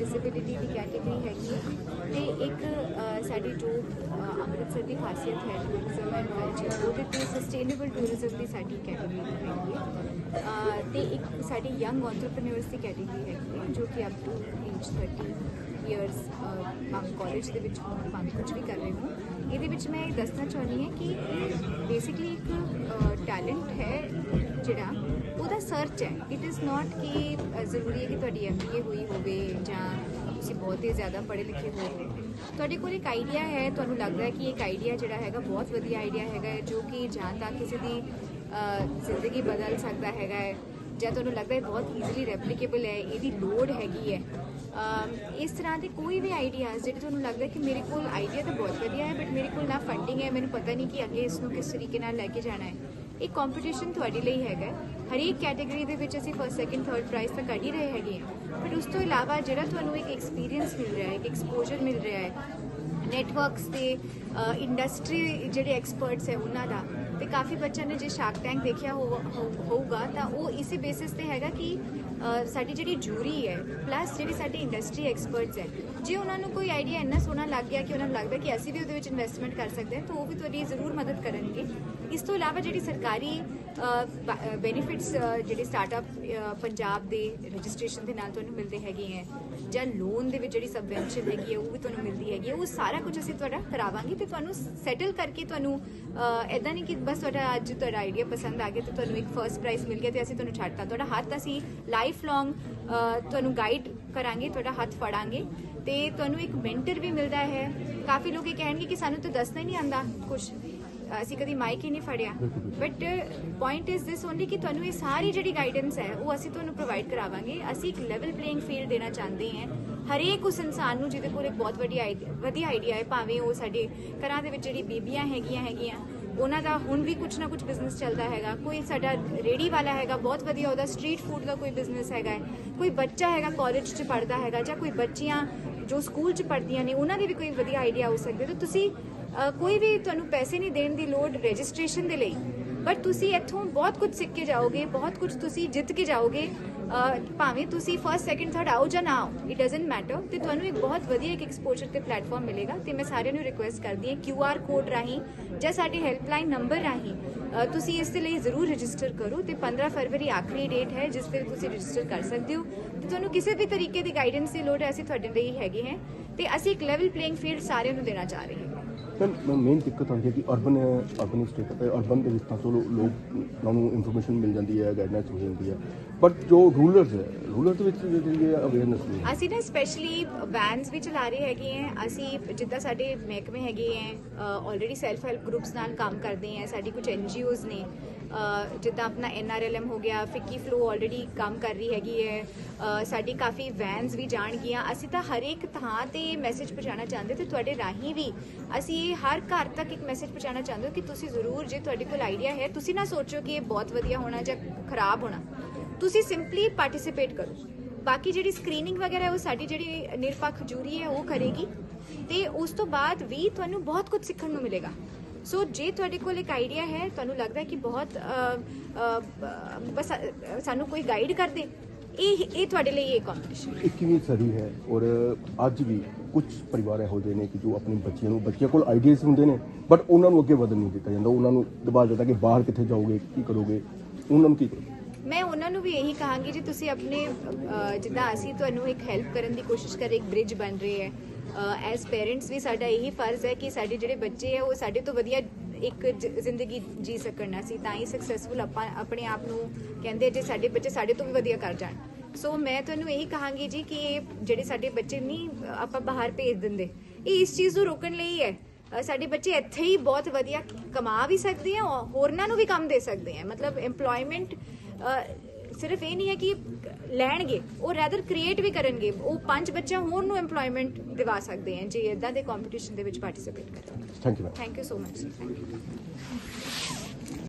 Disability ਦੀ category ਹੈਗੀ ਹੈ। ਤੇ ਇੱਕ ਸਾਡੀ ਜੋ ਅੰਮ੍ਰਿਤਸਰ ਦੀ ਖਾਸੀਅਤ ਹੈ ਟੂਰਿਜ਼ਮ ਐਂਡ ਕਲਚਰ ਉਹਦੇ ਤੇ ਸਸਟੇਨੇਬਲ ਟੂਰਿਜ਼ਮ ਦੀ ਸਾਡੀ ਕੈਟਾਗਰੀ ਹੈਗੀ ਹੈ। ਅ, ਤੇ ਇੱਕ ਸਾਡੀ ਯੰਗ ਐਂਟਰਪ੍ਰੀਨਿਓਰਸ ਦੀ ਕੈਟਾਗਰੀ ਹੈਗੀ ਹੈ ਜੋ ਕਿ ਅਪ ਟੂ ਏਜ 30 ਇਅਰਸ ਭਾਵੇਂ ਕਾਲਜ ਦੇ ਵਿੱਚ ਹੋਣ ਭਾਵੇਂ ਕੁਝ ਵੀ ਕਰ ਰਹੇ ਹੋ। ਇਹਦੇ ਵਿੱਚ ਮੈਂ ਇਹ ਦੱਸਣਾ ਚਾਹੁੰਦੀ ਹਾਂ ਕਿ ਇਹ ਬੇਸਿਕਲੀ ਇੱਕ ਟੈਲੈਂਟ ਹੈ ਜਿਹੜਾ ਉਹਦਾ ਸਰਚ ਹੈ। ਇਟ ਇਜ਼ ਨਾਟ ਕਿ ਜ਼ਰੂਰੀ ਹੈ ਕਿ ਤੁਹਾਡੀ ਐਮਬੀਏ ਹੋਈ ਹੋਵੇ ਜਾਂ ਤੁਸੀਂ ਬਹੁਤ ਹੀ ਜ਼ਿਆਦਾ ਪੜ੍ਹੇ ਲਿਖੇ ਹੋਏ ਹੋ ਤੁਹਾਡੇ ਕੋਲ ਇੱਕ ਆਈਡੀਆ ਹੈ ਤੁਹਾਨੂੰ ਲੱਗਦਾ ਹੈ ਕਿ ਇੱਕ ਆਈਡੀਆ ਜਿਹੜਾ ਹੈਗਾ ਬਹੁਤ ਵਧੀਆ ਆਈਡੀਆ ਹੈਗਾ ਹੈ, ਜੋ ਕਿ ਜਾਂ ਤਾਂ ਕਿਸੇ ਦੀ ਜ਼ਿੰਦਗੀ ਬਦਲ ਸਕਦਾ ਹੈਗਾ ਹੈ। ਜਾਂ ਤੁਹਾਨੂੰ ਲੱਗਦਾ ਹੈ ਬਹੁਤ ਈਜ਼ੀਲੀ ਰੈਪਲੀਕੇਬਲ ਹੈ, ਇਹਦੀ ਲੋਡ ਹੈਗੀ ਹੈ। ਇਸ ਤਰ੍ਹਾਂ ਦੇ ਕੋਈ ਵੀ ਆਈਡੀਆਜ਼ ਜਿਹੜੇ ਤੁਹਾਨੂੰ ਲੱਗਦਾ ਕਿ ਮੇਰੇ ਕੋਲ ਆਈਡੀਆ ਤਾਂ ਬਹੁਤ ਵਧੀਆ ਹੈ ਬਟ ਮੇਰੇ ਕੋਲ ਨਾ ਫੰਡਿੰਗ ਹੈ, ਮੈਨੂੰ ਪਤਾ ਨਹੀਂ ਕਿ ਅੱਗੇ ਇਸ ਨੂੰ ਕਿਸ ਤਰੀਕੇ ਨਾਲ ਲੈ ਕੇ ਜਾਣਾ ਹੈ। ਇਹ ਕੰਪੀਟੀਸ਼ਨ ਤੁਹਾਡੇ ਲਈ ਹੈਗਾ ਹਰੇਕ ਕੈਟਾਗਰੀ ਦੇ ਵਿੱਚ ਅਸੀਂ ਫਸਟ ਸੈਕਿੰਡ ਥਰਡ ਪ੍ਰਾਈਜ਼ ਤਾਂ ਕੱਢ ਹੀ ਰਹੇ ਹੈਗੇ ਹਾਂ। ਬਟ ਉਸ ਤੋਂ ਇਲਾਵਾ ਜਿਹੜਾ ਤੁਹਾਨੂੰ ਇੱਕ ਐਕਸਪੀਰੀਅੰਸ ਮਿਲ ਰਿਹਾ ਹੈ, ਇੱਕ ਐਕਸਪੋਜ਼ਰ ਮਿਲ ਰਿਹਾ ਹੈ ਨੈਟਵਰਕਸ ਤੇ ਇੰਡਸਟਰੀ ਜਿਹੜੇ ਐਕਸਪਰਟਸ ਹੈ ਉਹਨਾਂ ਦਾ, ਤੇ ਕਾਫੀ ਬੱਚਿਆਂ ਨੇ ਜੇ ਸ਼ਾਰਕ ਟੈਂਕ ਦੇਖਿਆ ਹੋ- ਹੋਊਗਾ, ਤਾਂ ਉਹ ਇਸੇ ਬੇਸਿਸ ਤੇ ਹੈਗਾ ਕਿ ਸਾਡੀ ਜਿਹੜੀ ਜੂਰੀ ਹੈ ਪਲੱਸ ਜਿਹੜੀ ਸਾਡੀ ਇੰਡਸਟਰੀ ਐਕਸਪਰਟਸ ਹੈ ਜੇ ਉਹਨਾਂ ਨੂੰ ਕੋਈ ਆਈਡੀਆ ਇੰਨਾ ਸੋਹਣਾ ਲੱਗ ਗਿਆ ਕਿ ਉਹਨਾਂ ਨੂੰ ਲੱਗਦਾ ਕਿ ਅਸੀਂ ਵੀ ਉਹਦੇ ਵਿੱਚ ਇਨਵੈਸਟਮੈਂਟ ਕਰ ਸਕਦੇ ਹਾਂ, ਤਾਂ ਉਹ ਵੀ ਤੁਹਾਡੀ ਜ਼ਰੂਰ ਮਦਦ ਕਰਨਗੇ। ਇਸ ਤੋਂ ਇਲਾਵਾ ਜਿਹੜੀ ਸਰਕਾਰੀ ਬੈਨੀਫਿਟਸ ਜਿਹੜੇ ਸਟਾਰਟਅਪ ਪੰਜਾਬ ਦੇ ਰਜਿਸਟ੍ਰੇਸ਼ਨ ਦੇ ਨਾਲ ਤੁਹਾਨੂੰ ਮਿਲਦੇ ਹੈਗੇ ਹੈ, ਜਾਂ ਲੋਨ ਦੇ ਵਿੱਚ ਜਿਹੜੀ ਸਬਵੈਂਸ਼ਨ ਹੈਗੀ ਹੈ, ਉਹ ਵੀ ਤੁਹਾਨੂੰ ਮਿਲਦੀ ਹੈਗੀ ਹੈ, ਉਹ ਸਾਰਾ ਕੁਝ ਅਸੀਂ ਤੁਹਾਡਾ ਕਰਾਵਾਂਗੇ ਤੇ ਤੁਹਾਨੂੰ ਸੈਟਲ ਕਰਕੇ ਤੁਹਾਨੂੰ ਐਦਾਂ ਨਹੀਂ ਕਿ ਬਸ ਤੁਹਾਡਾ ਅੱਜ ਤੁਹਾਡਾ ਆਈਡੀਆ ਪਸੰਦ ਆ ਗਿਆ ਤੇ ਤੁਹਾਨੂੰ ਇੱਕ ਫਰਸਟ ਪ੍ਰਾਈਜ਼ ਮਿਲ ਗਿਆ ਤੇ ਅਸੀਂ ਤੁਹਾਨੂੰ ਛੱਡਤਾ। ਤੁਹਾਡਾ ਹੱਥ ਅਸੀਂ ਲਾਈਫ ਲੌਂਗ ਤੁਹਾਨੂੰ ਗਾਈਡ ਕਰਾਂਗੇ, ਤੁਹਾਡਾ ਹੱਥ ਫੜਾਂਗੇ ਤੇ ਤੁਹਾਨੂੰ ਇੱਕ ਮੈਂਟਰ ਵੀ ਮਿਲਦਾ ਹੈ। ਕਾਫੀ ਲੋਕ ਇਹ ਕਹਿਣਗੇ ਕਿ ਸਾਨੂੰ ਤਾਂ ਦੱਸਣਾ ਹੀ ਨਹੀਂ ਆਂਦਾ ਕੁਝ ਅਸੀਂ ਕਦੀ ਮਾਈਕ ਹੀ ਨਹੀਂ ਫੜਿਆ। But point is this only ਕਿ ਤੁਹਾਨੂੰ ਇਹ ਸਾਰੀ ਜਿਹੜੀ ਗਾਈਡੈਂਸ ਹੈ, ਉਹ ਅਸੀਂ ਤੁਹਾਨੂੰ ਪ੍ਰੋਵਾਈਡ ਕਰਾਵਾਂਗੇ। ਅਸੀਂ ਇੱਕ ਲੈਵਲ ਪਲੇਇੰਗ ਫੀਲਡ ਦੇਣਾ ਚਾਹੁੰਦੇ ਹਾਂ। ਹਰੇਕ ਉਸ ਇਨਸਾਨ ਨੂੰ ਜਿਹਦੇ ਕੋਲ ਇੱਕ ਬਹੁਤ ਵੱਡੀ ਆਈਡੀਆ ਵਧੀਆ ਆਈਡੀਆ ਹੈ, ਭਾਵੇਂ ਉਹ ਸਾਡੇ ਘਰਾਂ ਦੇ ਵਿੱਚ ਜਿਹੜੀ ਬੀਬੀਆਂ ਹੈਗੀਆਂ ਹੈਗੀਆਂ ਉਹਨਾਂ ਦਾ ਹੁਣ ਵੀ ਕੁਝ ਨਾ ਕੁਝ ਬਿਜ਼ਨਸ ਚੱਲਦਾ ਹੈਗਾ। ਕੋਈ ਸਾਡਾ ਰੇੜੀ ਵਾਲਾ ਹੈਗਾ, ਬਹੁਤ ਵਧੀਆ ਉਹਦਾ ਸਟਰੀਟ ਫੂਡ ਦਾ ਕੋਈ ਬਿਜ਼ਨਸ ਹੈਗਾ ਹੈ। ਕੋਈ ਬੱਚਾ ਹੈਗਾ ਕਾਲਜ 'ਚ ਪੜ੍ਹਦਾ ਹੈਗਾ ਜਾਂ ਕੋਈ ਬੱਚੀਆਂ ਜੋ ਸਕੂਲ 'ਚ ਪੜ੍ਹਦੀਆਂ ਨੇ, ਉਹਨਾਂ ਦੇ ਵੀ ਕੋਈ ਵਧੀਆ ਆਈਡੀਆ ਹੋ ਸਕਦੇ ਤਾਂ ਤੁਸੀਂ ਕੋਈ ਵੀ ਤੁਹਾਨੂੰ ਪੈਸੇ ਨਹੀਂ ਦੇਣ ਦੀ ਲੋੜ ਰਜਿਸਟ੍ਰੇਸ਼ਨ ਦੇ ਲਈ ਬਟ ਤੁਸੀਂ ਇੱਥੋਂ ਬਹੁਤ ਕੁਝ ਸਿੱਖ ਕੇ ਜਾਓਗੇ, ਬਹੁਤ ਕੁਝ ਤੁਸੀਂ ਜਿੱਤ ਕੇ ਜਾਓਗੇ। ਭਾਵੇਂ ਤੁਸੀਂ ਫਸਟ ਸੈਕਿੰਡ ਥਰਡ ਆਓ ਜਾਂ ਨਾ ਆਓ ਇਟ ਡਸਨਟ ਮੈਟਰ ਤੇ ਤੁਹਾਨੂੰ ਇੱਕ ਬਹੁਤ ਵਧੀਆ ਇੱਕ ਐਕਸਪੋਜ਼ਰ ਤੇ ਪਲੇਟਫਾਰਮ ਮਿਲੇਗਾ। ਤੇ ਮੈਂ ਸਾਰਿਆਂ ਨੂੰ ਰਿਕੁਐਸਟ ਕਰਦੀ ਹਾਂ ਕਿਊ ਆਰ ਕੋਡ ਰਾਹੀਂ ਜਾਂ ਸਾਡੇ ਹੈਲਪਲਾਈਨ ਨੰਬਰ ਰਾਹੀਂ ਤੁਸੀਂ ਇਸ ਦੇ ਲਈ ਜ਼ਰੂਰ ਰਜਿਸਟਰ ਕਰੋ। ਤੇ 15 ਫਰਵਰੀ ਆਖਰੀ ਡੇਟ ਹੈ ਜਿਸ ਤੇ ਤੁਸੀਂ ਰਜਿਸਟਰ ਕਰ ਸਕਦੇ ਹੋ। ਤੇ ਤੁਹਾਨੂੰ ਕਿਸੇ ਵੀ ਤਰੀਕੇ ਦੀ ਗਾਈਡੈਂਸ ਦੀ ਲੋੜ ਹੈ, ਅਸੀਂ ਤੁਹਾਡੇ ਲਈ ਹੈਗੇ ਹਾਂ। ਤੇ ਅਸੀਂ ਇੱਕ ਲੈਵਲ ਪਲੇਇੰਗ ਫੀਲਡ ਸਾਰਿਆਂ ਨੂੰ ਦੇਣਾ ਚਾਹ ਰਹੇ ਹਾਂ। ਮੈਂ ਮੇਨ ਦਿੱਕਤ ਆਉਂਦੀ ਹੈ ਕਿ ਅਰਬਨ ਅਰਬਨ ਸਟੇਟ ਤੇ ਅਰਬਨ ਦੇ ਵਿੱਚ ਤਾਂ ਚਲੋ ਲੋਕ ਨੂੰ ਇਨਫੋਰਮੇਸ਼ਨ ਮਿਲ ਜਾਂਦੀ ਹੈ ਗਾਈਡਲਾਈਨਸ ਹੋ ਜਾਂਦੀ ਹੈ। ਬਟ ਜੋ ਰੂਲਰਸ ਹੈ ਰੂਲਰ ਦੇ ਵਿੱਚ ਜਿਹੜੀ ਅਵੇਅਰਨੈਸ ਨਹੀਂ ਹੈ। ਅਸੀਂ ਨਾ ਸਪੈਸ਼ਲੀ ਵੈਨਸ ਵੀ ਚਲਾ ਰਹੇ ਹੈਗੇ ਆ ਅਸੀਂ ਜਿੱਦਾਂ ਸਾਡੇ ਮਹਿਕਮੇ ਹੈਗੇ ਆ ਆਲਰੇਡੀ ਸੈਲਫ ਹੈਲਪ ਗਰੁੱਪਸ ਨਾਲ ਕੰਮ ਕਰਦੇ ਆ ਸਾਡੀ ਕੁਝ ਐਨਜੀਓਜ਼ ਨੇ ਜਿੱਦਾਂ ਆਪਣਾ ਐਨਆਰਐਲਐਮ ਹੋ ਗਿਆ ਫਿੱਕੀ ਫਲੋ ਆਲਰੇਡੀ ਕੰਮ ਕਰ ਰਹੀ ਹੈਗੀ ਹੈ। ਸਾਡੀ ਕਾਫੀ ਵੈਨਸ ਵੀ ਜਾਣਗੀਆਂ। ਅਸੀਂ ਤਾਂ ਹਰੇਕ ਥਾਂ ਤੇ ਮੈਸੇਜ ਪਹੁੰਚਾਉਣਾ ਚਾਹੁੰਦੇ ਤੇ ਤੁਹਾਡੇ ਰਾਹੀਂ ਵੀ ਅਸੀਂ ਇਹ ਹਰ ਘਰ ਤੱਕ ਇੱਕ ਮੈਸੇਜ ਪਹੁੰਚਾਉਣਾ ਚਾਹੁੰਦੇ ਹੋ ਕਿ ਤੁਸੀਂ ਜ਼ਰੂਰ ਜੇ ਤੁਹਾਡੇ ਕੋਲ ਆਈਡੀਆ ਹੈ, ਤੁਸੀਂ ਨਾ ਸੋਚੋ ਕਿ ਇਹ ਬਹੁਤ ਵਧੀਆ ਹੋਣਾ ਜਾਂ ਖਰਾਬ ਹੋਣਾ। ਤੁਸੀਂ ਸਿੰਪਲੀ ਪਾਰਟਿਸਿਪੇਟ ਕਰੋ। ਬਾਕੀ ਜਿਹੜੀ ਸਕਰੀਨਿੰਗ ਵਗੈਰਾ ਹੈ, ਉਹ ਸਾਡੀ ਜਿਹੜੀ ਨਿਰਪੱਖ ਜੂਰੀ ਹੈ, ਉਹ ਕਰੇਗੀ। ਤੇ ਉਸ ਤੋਂ ਬਾਅਦ ਵੀ ਤੁਹਾਨੂੰ ਬਹੁਤ ਕੁਝ ਸਿੱਖਣ ਨੂੰ ਮਿਲੇਗਾ। ਸੋ ਜੇ ਤੁਹਾਡੇ ਕੋਲ ਇੱਕ ਆਈਡੀਆ ਹੈ ਤੁਹਾਨੂੰ ਲੱਗਦਾ ਹੈ ਕਿ ਬਹੁਤ ਬਸ ਸਾਨੂੰ ਕੋਈ ਗਾਈਡ ਕਰ ਦੇ ਇਹ ਇਹ ਤੁਹਾਡੇ ਲਈ ਇਹ ਕੰਪੀਟੀਸ਼ਨ 21ਵੀਂ ਸਦੀ ਹੈ? ਔਰ ਅੱਜ ਵੀ ਕੁਝ ਪਰਿਵਾਰ ਇਹੋ ਜਿਹੇ ਨੇ ਕਿ ਜੋ ਆਪਣੀ ਬੱਚੀਆਂ ਨੂੰ ਬੱਚਿਆਂ ਕੋਲ ਆਈਡੀਆਜ਼ ਹੁੰਦੇ ਨੇ ਬਟ ਉਹਨਾਂ ਨੂੰ ਅੱਗੇ ਵਧਣ ਨਹੀਂ ਦਿੱਤਾ ਜਾਂਦਾ। ਉਹਨਾਂ ਨੂੰ ਦਬਾਅ ਦਿੱਤਾ ਕਿ ਬਾਹਰ ਕਿੱਥੇ ਜਾਓਗੇ ਕੀ ਕਰੋਗੇ? ਉਹਨਾਂ ਨੂੰ ਕੀ ਕਰੋਗੇ? ਮੈਂ ਉਹਨਾਂ ਨੂੰ ਵੀ ਇਹੀ ਕਹਾਂਗੀ ਜੀ ਤੁਸੀਂ ਆਪਣੇ ਜਿੱਦਾਂ ਅਸੀਂ ਤੁਹਾਨੂੰ ਇੱਕ ਹੈਲਪ ਕਰਨ ਦੀ ਕੋਸ਼ਿਸ਼ ਕਰ ਰਹੇ ਇੱਕ ਬ੍ਰਿਜ ਬਣ ਰਹੇ ਹੈ ਐਜ਼ ਪੇਰੈਂਟਸ ਵੀ ਸਾਡਾ ਇਹੀ ਫਰਜ਼ ਹੈ ਕਿ ਸਾਡੇ ਜਿਹੜੇ ਬੱਚੇ ਹੈ ਉਹ ਸਾਡੇ ਤੋਂ ਵਧੀਆ ਇੱਕ ਜ- ਜ਼ਿੰਦਗੀ ਜੀ ਸਕਣ ਅਸੀਂ ਤਾਂ ਹੀ ਸਕਸੈਸਫੁਲ ਆਪਾਂ ਆਪਣੇ ਆਪ ਨੂੰ ਕਹਿੰਦੇ ਜੇ ਸਾਡੇ ਬੱਚੇ ਸਾਡੇ ਤੋਂ ਵੀ ਵਧੀਆ ਕਰ ਜਾਣ। ਸੋ ਮੈਂ ਤੁਹਾਨੂੰ ਇਹੀ ਕਹਾਂਗੀ ਜੀ ਕਿ ਇਹ ਜਿਹੜੇ ਸਾਡੇ ਬੱਚੇ ਨਹੀਂ ਆਪਾਂ ਬਾਹਰ ਭੇਜ ਦਿੰਦੇ, ਇਹ ਇਸ ਚੀਜ਼ ਨੂੰ ਰੋਕਣ ਲਈ ਹੈ। ਸਾਡੇ ਬੱਚੇ ਇੱਥੇ ਹੀ ਬਹੁਤ ਵਧੀਆ ਕਮਾ ਵੀ ਸਕਦੇ ਆ ਹੋਰਨਾਂ ਨੂੰ ਵੀ ਕੰਮ ਦੇ ਸਕਦੇ ਆ। ਮਤਲਬ EMPLOYMENT ਸਿਰਫ ਇਹ ਨਹੀਂ ਹੈ ਕਿ ਲੈਣਗੇ ਉਹ ਰੈਦਰ ਕ੍ਰੀਏਟ ਵੀ ਕਰਨਗੇ। ਉਹ ਪੰਜ ਬੱਚਿਆਂ ਹੋਰ ਨੂੰ EMPLOYMENT ਦਿਵਾ ਸਕਦੇ ਆ ਜੇ ਇਦਾਂ ਦੇ ਕੰਪੀਟੀਸ਼ਨ ਦੇ ਵਿੱਚ ਪਾਰਟਿਸਿਪੇਟ ਕਰਨ thank you thank you so much thank you